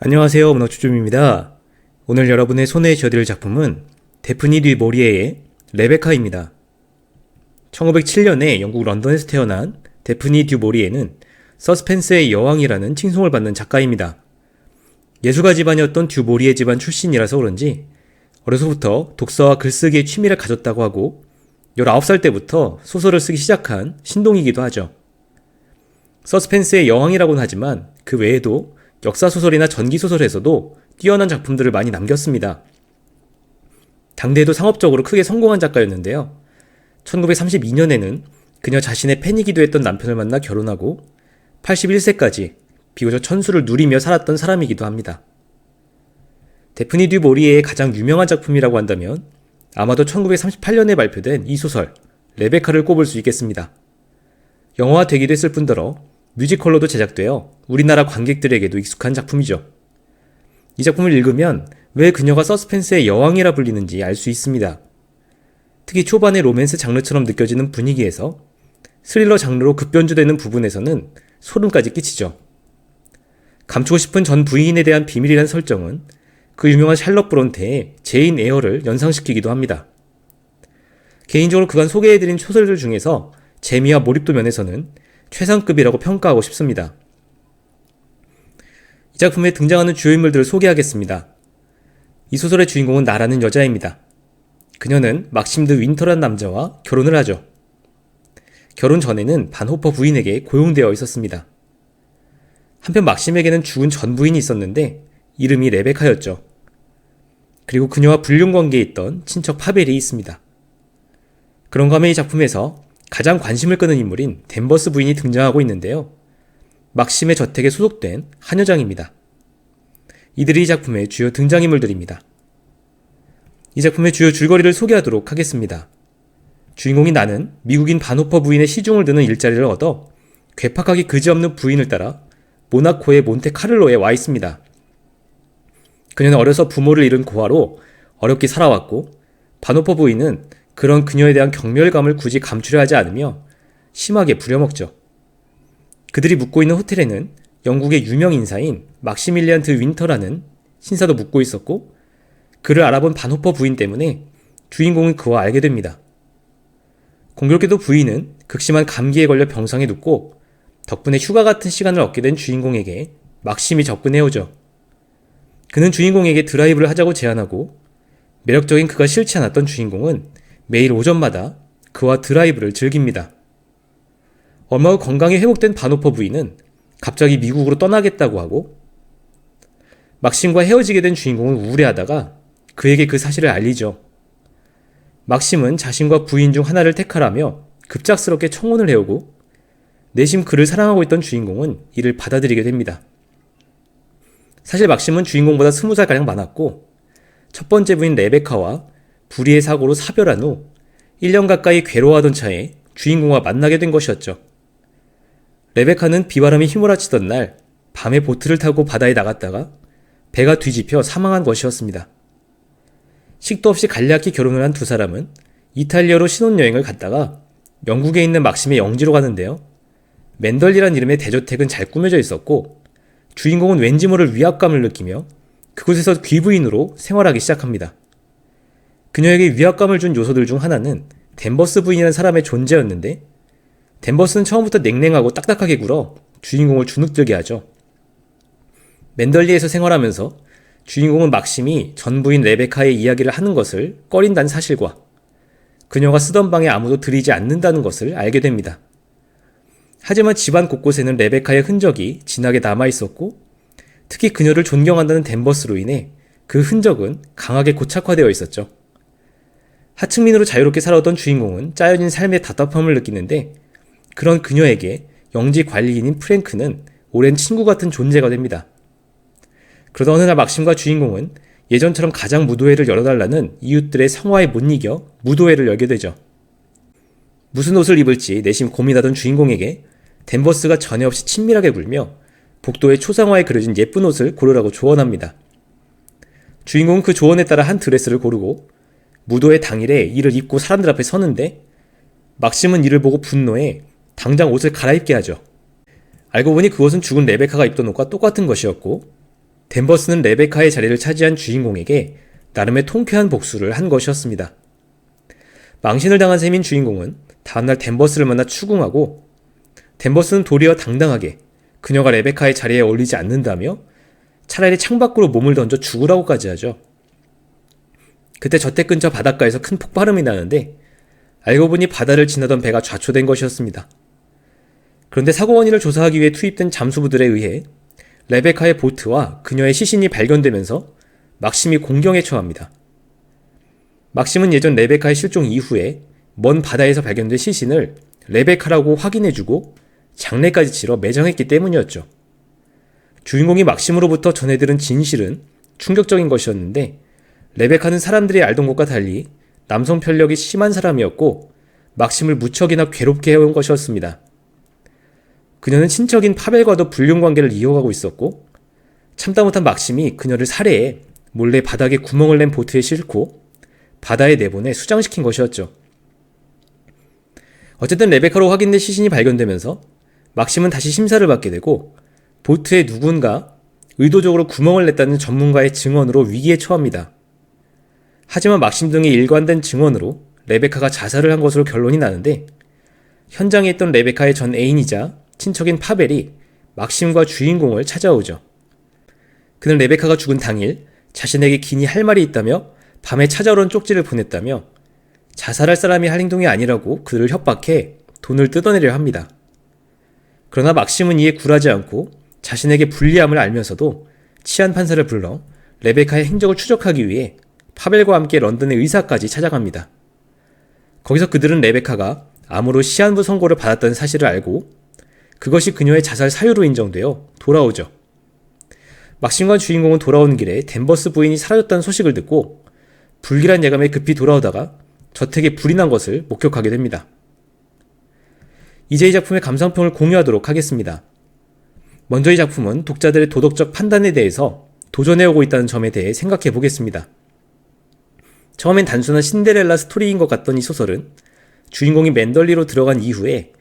안녕하세요. 문어추좀입니다. 오늘 여러분의 손에 쥐어드릴 작품은 데프니 디 모리에의 레베카입니다. 1907년에 영국 런던에서 태어난 데프니 듀 모리에는 서스펜스의 여왕이라는 칭송을 받는 작가입니다. 예술가 집안이었던 듀 모리에 집안 출신이라서 그런지 어려서부터 독서와 글쓰기에 취미를 가졌다고 하고 19살 때부터 소설을 쓰기 시작한 신동이기도 하죠. 서스펜스의 여왕이라고는 하지만 그 외에도 역사소설이나 전기소설에서도 뛰어난 작품들을 많이 남겼습니다. 당대에도 상업적으로 크게 성공한 작가였는데요. 1932년에는 그녀 자신의 팬이기도 했던 남편을 만나 결혼하고 81세까지 비교적 천수를 누리며 살았던 사람이기도 합니다. 데프니 듀 모리에의 가장 유명한 작품이라고 한다면 아마도 1938년에 발표된 이 소설 레베카를 꼽을 수 있겠습니다. 영화화 되기도 했을 뿐더러 뮤지컬로도 제작되어 우리나라 관객들에게도 익숙한 작품이죠. 이 작품을 읽으면 왜 그녀가 서스펜스의 여왕이라 불리는지 알 수 있습니다. 특히 초반의 로맨스 장르처럼 느껴지는 분위기에서 스릴러 장르로 급변주되는 부분에서는 소름까지 끼치죠. 감추고 싶은 전 부인에 대한 비밀이란 설정은 그 유명한 샬럿 브론테의 제인 에어를 연상시키기도 합니다. 개인적으로 그간 소개해드린 소설들 중에서 재미와 몰입도 면에서는 최상급이라고 평가하고 싶습니다. 이 작품에 등장하는 주요 인물들을 소개하겠습니다. 이 소설의 주인공은 나라는 여자입니다. 그녀는 막심드 윈터란 남자와 결혼을 하죠. 결혼 전에는 반호퍼 부인에게 고용되어 있었습니다. 한편 막심에게는 죽은 전 부인이 있었는데 이름이 레베카였죠. 그리고 그녀와 불륜 관계에 있던 친척 파벨이 있습니다. 그런가 하면 이 작품에서 가장 관심을 끄는 인물인 댄버스 부인이 등장하고 있는데요. 막심의 저택에 소속된 한 여장입니다. 이들이 이 작품의 주요 등장인물들입니다. 이 작품의 주요 줄거리를 소개하도록 하겠습니다. 주인공인 나는 미국인 반호퍼 부인의 시중을 드는 일자리를 얻어 괴팍하기 그지없는 부인을 따라 모나코의 몬테카를로에 와 있습니다. 그녀는 어려서 부모를 잃은 고아로 어렵게 살아왔고 반호퍼 부인은 그런 그녀에 대한 경멸감을 굳이 감추려 하지 않으며 심하게 부려먹죠. 그들이 묵고 있는 호텔에는 영국의 유명 인사인 막시밀리안 드 윈터라는 신사도 묵고 있었고 그를 알아본 반호퍼 부인 때문에 주인공은 그와 알게 됩니다. 공교롭게도 부인은 극심한 감기에 걸려 병상에 눕고 덕분에 휴가 같은 시간을 얻게 된 주인공에게 막심이 접근해오죠. 그는 주인공에게 드라이브를 하자고 제안하고 매력적인 그가 싫지 않았던 주인공은 매일 오전마다 그와 드라이브를 즐깁니다. 얼마 후 건강이 회복된 바노퍼 부인은 갑자기 미국으로 떠나겠다고 하고 막심과 헤어지게 된 주인공은 우울해하다가 그에게 그 사실을 알리죠. 막심은 자신과 부인 중 하나를 택하라며 급작스럽게 청혼을 해오고 내심 그를 사랑하고 있던 주인공은 이를 받아들이게 됩니다. 사실 막심은 주인공보다 스무 살가량 많았고 첫 번째 부인 레베카와 불의의 사고로 사별한 후 1년 가까이 괴로워하던 차에 주인공과 만나게 된 것이었죠. 레베카는 비바람이 휘몰아치던 날 밤에 보트를 타고 바다에 나갔다가 배가 뒤집혀 사망한 것이었습니다. 식도 없이 간략히 결혼을 한 두 사람은 이탈리아로 신혼여행을 갔다가 영국에 있는 막심의 영지로 가는데요. 맨덜리란 이름의 대저택은 잘 꾸며져 있었고 주인공은 왠지 모를 위압감을 느끼며 그곳에서 귀부인으로 생활하기 시작합니다. 그녀에게 위압감을 준 요소들 중 하나는 댄버스 부인이라는 사람의 존재였는데 댄버스는 처음부터 냉랭하고 딱딱하게 굴어 주인공을 주눅들게 하죠. 맨덜리에서 생활하면서 주인공은 막심이 전 부인 레베카의 이야기를 하는 것을 꺼린다는 사실과 그녀가 쓰던 방에 아무도 들이지 않는다는 것을 알게 됩니다. 하지만 집안 곳곳에는 레베카의 흔적이 진하게 남아 있었고 특히 그녀를 존경한다는 댄버스로 인해 그 흔적은 강하게 고착화되어 있었죠. 하층민으로 자유롭게 살아오던 주인공은 짜여진 삶의 답답함을 느끼는데 그런 그녀에게 영지 관리인인 프랭크는 오랜 친구 같은 존재가 됩니다. 그러다 어느 날 막심과 주인공은 예전처럼 가장 무도회를 열어달라는 이웃들의 성화에 못 이겨 무도회를 열게 되죠. 무슨 옷을 입을지 내심 고민하던 주인공에게 댄버스가 전혀 없이 친밀하게 굴며 복도의 초상화에 그려진 예쁜 옷을 고르라고 조언합니다. 주인공은 그 조언에 따라 한 드레스를 고르고 무도회 당일에 이를 입고 사람들 앞에 서는데 막심은 이를 보고 분노해 당장 옷을 갈아입게 하죠. 알고 보니 그것은 죽은 레베카가 입던 옷과 똑같은 것이었고 댄버스는 레베카의 자리를 차지한 주인공에게 나름의 통쾌한 복수를 한 것이었습니다. 망신을 당한 셈인 주인공은 다음날 댄버스를 만나 추궁하고 댄버스는 도리어 당당하게 그녀가 레베카의 자리에 어울리지 않는다며 차라리 창밖으로 몸을 던져 죽으라고까지 하죠. 그때 저택 근처 바닷가에서 큰 폭발음이 나는데 알고 보니 바다를 지나던 배가 좌초된 것이었습니다. 그런데 사고 원인을 조사하기 위해 투입된 잠수부들에 의해 레베카의 보트와 그녀의 시신이 발견되면서 막심이 공경에 처합니다. 막심은 예전 레베카의 실종 이후에 먼 바다에서 발견된 시신을 레베카라고 확인해주고 장례까지 치러 매장했기 때문이었죠. 주인공이 막심으로부터 전해들은 진실은 충격적인 것이었는데 레베카는 사람들이 알던 것과 달리 남성 편력이 심한 사람이었고 막심을 무척이나 괴롭게 해온 것이었습니다. 그녀는 친척인 파벨과도 불륜 관계를 이어가고 있었고 참다 못한 막심이 그녀를 살해해 몰래 바닥에 구멍을 낸 보트에 싣고 바다에 내보내 수장시킨 것이었죠. 어쨌든 레베카로 확인된 시신이 발견되면서 막심은 다시 심사를 받게 되고 보트에 누군가 의도적으로 구멍을 냈다는 전문가의 증언으로 위기에 처합니다. 하지만 막심 등의 일관된 증언으로 레베카가 자살을 한 것으로 결론이 나는데 현장에 있던 레베카의 전 애인이자 친척인 파벨이 막심과 주인공을 찾아오죠. 그는 레베카가 죽은 당일 자신에게 기니 할 말이 있다며 밤에 찾아오는 쪽지를 보냈다며 자살할 사람이 할 행동이 아니라고 그를 협박해 돈을 뜯어내려 합니다. 그러나 막심은 이에 굴하지 않고 자신에게 불리함을 알면서도 치안 판사를 불러 레베카의 행적을 추적하기 위해 파벨과 함께 런던의 의사까지 찾아갑니다. 거기서 그들은 레베카가 암으로 시한부 선고를 받았다는 사실을 알고 그것이 그녀의 자살 사유로 인정되어 돌아오죠. 막심과 주인공은 돌아오는 길에 댄버스 부인이 사라졌다는 소식을 듣고 불길한 예감에 급히 돌아오다가 저택에 불이 난 것을 목격하게 됩니다. 이제 이 작품의 감상평을 공유하도록 하겠습니다. 먼저 이 작품은 독자들의 도덕적 판단에 대해서 도전해오고 있다는 점에 대해 생각해 보겠습니다. 처음엔 단순한 신데렐라 스토리인 것 같던 이 소설은 주인공이 맨덜리로 들어간 이후에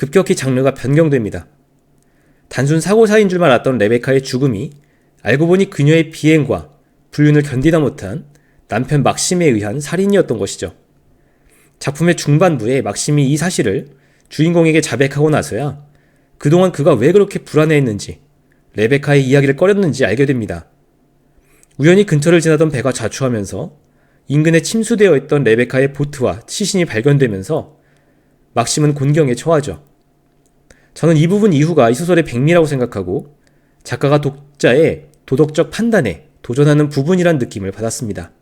급격히 장르가 변경됩니다. 단순 사고사인 줄만 알았던 레베카의 죽음이 알고 보니 그녀의 비행과 불륜을 견디다 못한 남편 막심에 의한 살인이었던 것이죠. 작품의 중반부에 막심이 이 사실을 주인공에게 자백하고 나서야 그동안 그가 왜 그렇게 불안해했는지 레베카의 이야기를 꺼렸는지 알게 됩니다. 우연히 근처를 지나던 배가 자초하면서 인근에 침수되어 있던 레베카의 보트와 시신이 발견되면서 막심은 곤경에 처하죠. 저는 이 부분 이후가 이 소설의 백미라고 생각하고 작가가 독자의 도덕적 판단에 도전하는 부분이란 느낌을 받았습니다.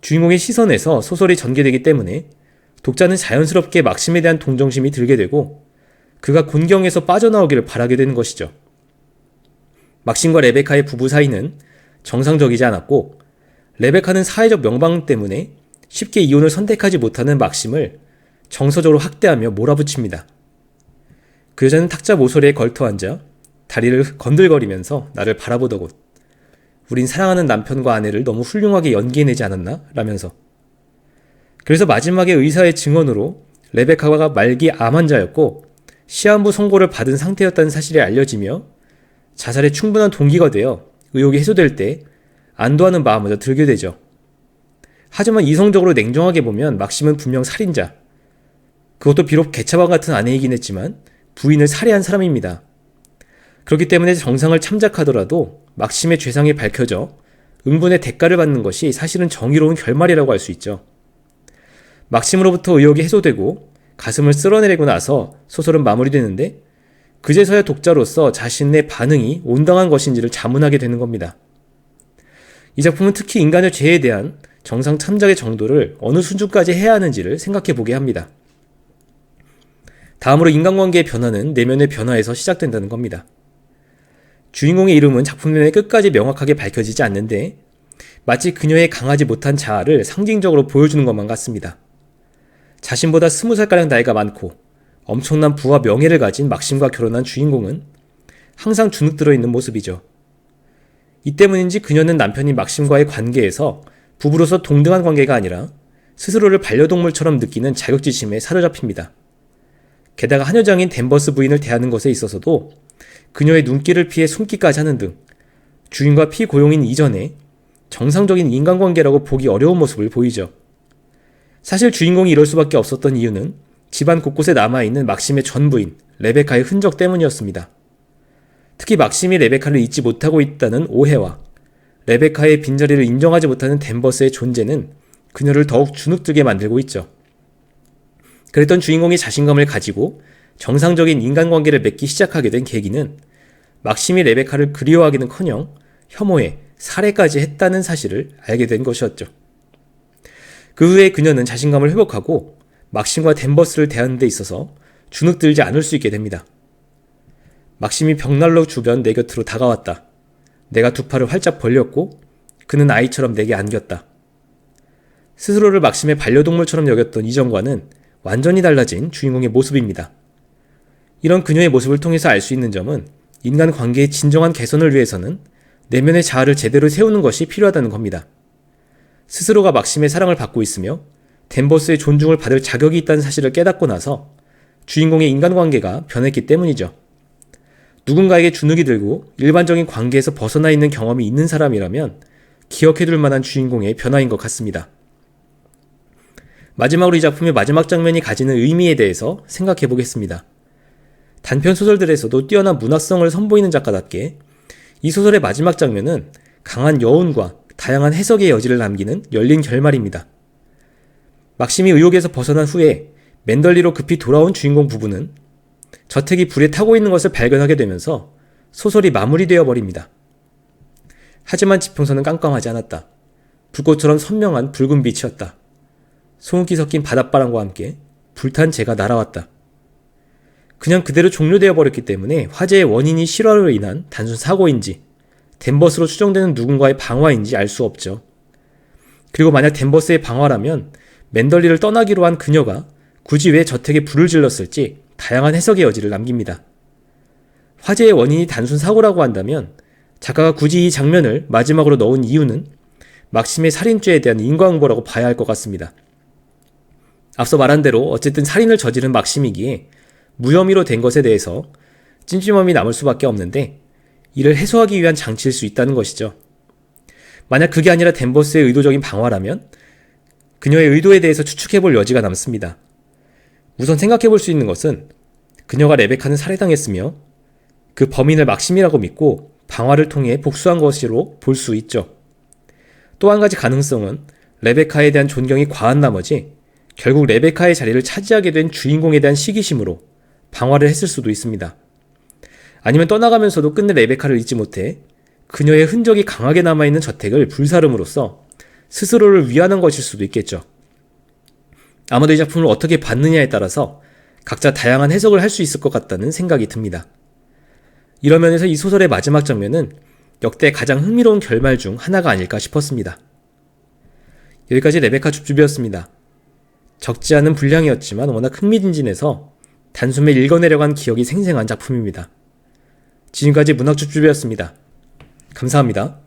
주인공의 시선에서 소설이 전개되기 때문에 독자는 자연스럽게 막심에 대한 동정심이 들게 되고 그가 곤경에서 빠져나오기를 바라게 되는 것이죠. 막심과 레베카의 부부 사이는 정상적이지 않았고 레베카는 사회적 명방 때문에 쉽게 이혼을 선택하지 못하는 막심을 정서적으로 학대하며 몰아붙입니다. 그 여자는 탁자 모서리에 걸터 앉아 다리를 건들거리면서 나를 바라보더군. 우린 사랑하는 남편과 아내를 너무 훌륭하게 연기해내지 않았나? 라면서. 그래서 마지막에 의사의 증언으로 레베카가 말기 암 환자였고 시한부 선고를 받은 상태였다는 사실이 알려지며 자살에 충분한 동기가 되어 의혹이 해소될 때 안도하는 마음마저 들게 되죠. 하지만 이성적으로 냉정하게 보면 막심은 분명 살인자. 그것도 비록 개차반 같은 아내이긴 했지만 부인을 살해한 사람입니다. 그렇기 때문에 정상을 참작하더라도 막심의 죄상이 밝혀져 응분의 대가를 받는 것이 사실은 정의로운 결말이라고 할 수 있죠. 막심으로부터 의혹이 해소되고 가슴을 쓸어내리고 나서 소설은 마무리되는데 그제서야 독자로서 자신의 반응이 온당한 것인지를 자문하게 되는 겁니다. 이 작품은 특히 인간의 죄에 대한 정상 참작의 정도를 어느 수준까지 해야 하는지를 생각해 보게 합니다. 다음으로 인간관계의 변화는 내면의 변화에서 시작된다는 겁니다. 주인공의 이름은 작품 내내 끝까지 명확하게 밝혀지지 않는데 마치 그녀의 강하지 못한 자아를 상징적으로 보여주는 것만 같습니다. 자신보다 스무 살가량 나이가 많고 엄청난 부와 명예를 가진 막심과 결혼한 주인공은 항상 주눅 들어 있는 모습이죠. 이 때문인지 그녀는 남편이 막심과의 관계에서 부부로서 동등한 관계가 아니라 스스로를 반려동물처럼 느끼는 자격지심에 사로잡힙니다. 게다가 한여장인 댄버스 부인을 대하는 것에 있어서도 그녀의 눈길을 피해 숨기까지 하는 등 주인과 피고용인 이전에 정상적인 인간관계라고 보기 어려운 모습을 보이죠. 사실 주인공이 이럴 수밖에 없었던 이유는 집안 곳곳에 남아있는 막심의 전부인 레베카의 흔적 때문이었습니다. 특히 막심이 레베카를 잊지 못하고 있다는 오해와 레베카의 빈자리를 인정하지 못하는 댄버스의 존재는 그녀를 더욱 주눅들게 만들고 있죠. 그랬던 주인공이 자신감을 가지고 정상적인 인간관계를 맺기 시작하게 된 계기는 막심이 레베카를 그리워하기는 커녕 혐오해 살해까지 했다는 사실을 알게 된 것이었죠. 그 후에 그녀는 자신감을 회복하고 막심과 댄버스를 대하는 데 있어서 주눅들지 않을 수 있게 됩니다. 막심이 벽난로 주변 내 곁으로 다가왔다. 내가 두 팔을 활짝 벌렸고 그는 아이처럼 내게 안겼다. 스스로를 막심의 반려동물처럼 여겼던 이전과는 완전히 달라진 주인공의 모습입니다. 이런 그녀의 모습을 통해서 알 수 있는 점은 인간 관계의 진정한 개선을 위해서는 내면의 자아를 제대로 세우는 것이 필요하다는 겁니다. 스스로가 막심의 사랑을 받고 있으며 댄버스의 존중을 받을 자격이 있다는 사실을 깨닫고 나서 주인공의 인간관계가 변했기 때문이죠. 누군가에게 주눅이 들고 일반적인 관계에서 벗어나 있는 경험이 있는 사람이라면 기억해둘 만한 주인공의 변화인 것 같습니다. 마지막으로 이 작품의 마지막 장면이 가지는 의미에 대해서 생각해 보겠습니다. 단편 소설들에서도 뛰어난 문학성을 선보이는 작가답게 이 소설의 마지막 장면은 강한 여운과 다양한 해석의 여지를 남기는 열린 결말입니다. 막심이 의혹에서 벗어난 후에 맨덜리로 급히 돌아온 주인공 부부는 저택이 불에 타고 있는 것을 발견하게 되면서 소설이 마무리되어 버립니다. 하지만 지평선은 깜깜하지 않았다. 불꽃처럼 선명한 붉은 빛이었다. 소음기 섞인 바닷바람과 함께 불탄 재가 날아왔다. 그냥 그대로 종료되어 버렸기 때문에 화재의 원인이 실화로 인한 단순 사고인지 댄버스로 추정되는 누군가의 방화인지 알 수 없죠. 그리고 만약 댄버스의 방화라면 맨덜리를 떠나기로 한 그녀가 굳이 왜 저택에 불을 질렀을지 다양한 해석의 여지를 남깁니다. 화재의 원인이 단순 사고라고 한다면 작가가 굳이 이 장면을 마지막으로 넣은 이유는 막심의 살인죄에 대한 인과응보라고 봐야 할 것 같습니다. 앞서 말한 대로 어쨌든 살인을 저지른 막심이기에 무혐의로 된 것에 대해서 찜찜함이 남을 수밖에 없는데 이를 해소하기 위한 장치일 수 있다는 것이죠. 만약 그게 아니라 댄버스의 의도적인 방화라면 그녀의 의도에 대해서 추측해 볼 여지가 남습니다. 우선 생각해 볼 수 있는 것은 그녀가 레베카는 살해당했으며 그 범인을 막심이라고 믿고 방화를 통해 복수한 것으로 볼 수 있죠. 또 한 가지 가능성은 레베카에 대한 존경이 과한 나머지 결국 레베카의 자리를 차지하게 된 주인공에 대한 시기심으로 방화를 했을 수도 있습니다. 아니면 떠나가면서도 끝내 레베카를 잊지 못해 그녀의 흔적이 강하게 남아있는 저택을 불사름으로써 스스로를 위하는 것일 수도 있겠죠. 아마도 이 작품을 어떻게 봤느냐에 따라서 각자 다양한 해석을 할 수 있을 것 같다는 생각이 듭니다. 이런 면에서 이 소설의 마지막 장면은 역대 가장 흥미로운 결말 중 하나가 아닐까 싶었습니다. 여기까지 레베카 줍줍이었습니다. 적지 않은 분량이었지만 워낙 흥미진진해서 단숨에 읽어내려간 기억이 생생한 작품입니다. 지금까지 문학줍줍이었습니다. 감사합니다.